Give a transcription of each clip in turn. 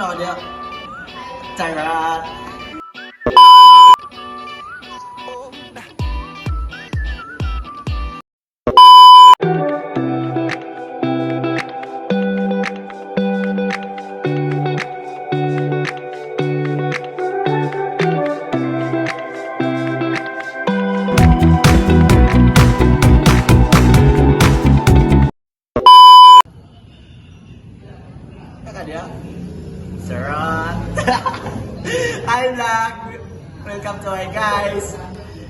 นอเนี่ยใจร้าย Sarat. Hi vlog. Welcome to my guys.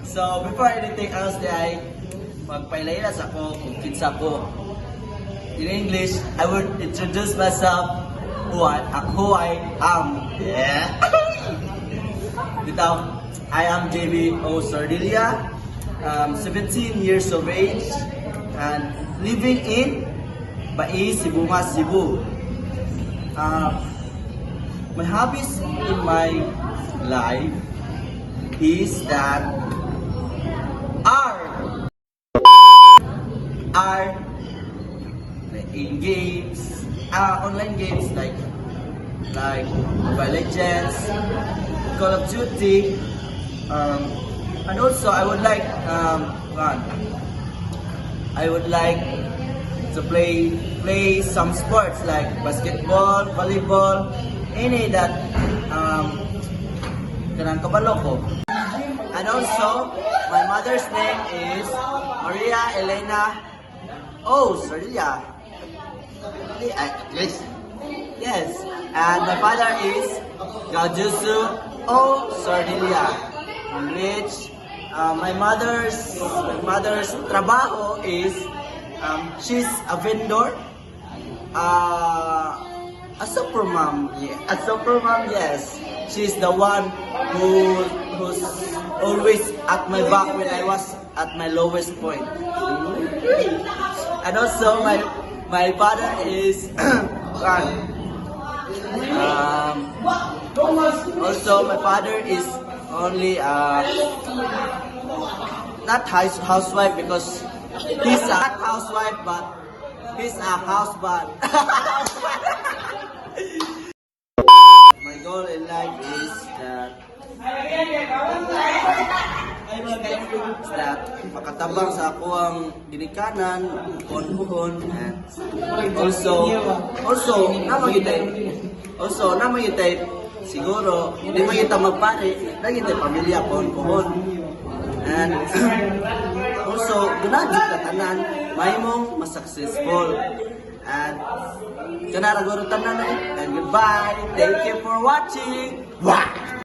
So before anything else, di ay magpailayas ako kung kinsa ko. In English, I would introduce myself who I, who I am. Yeah. Bitaw, I am JB O. Sardilia, um, 17 years of age, and living in Bai, Sibunga, Cebu. Uh, my hobbies in my life is that are are in games, uh, online games like like Mobile Legends, Call of Duty, um, and also I would like um, one, I would like to play play some sports like basketball, volleyball, any that um, kanang kabalo ko. And also, my mother's name is Maria Elena Oh, Sarilla. Yes. Yes. And my father is Gajusu O. Sardilia. Which uh, my mother's my mother's trabaho is um, she's a vendor. Uh, a super mom. Yeah. A super mom, yes. She's the one who who's always at my back when I was at my lowest point. And also my my father is um, also my father is only uh, not house housewife because he's a housewife but he's a husband. my goal in life is that is that makatabang sa ako ang ginikanan, buhon-buhon, and also, also, namagitay, also, namagitay, siguro, hindi magita magpare, nagitay pamilya, buhon-buhon. And na di ka tanan mahimong mas successful at kanaraguro tanan and goodbye. Thank you for watching. Wah!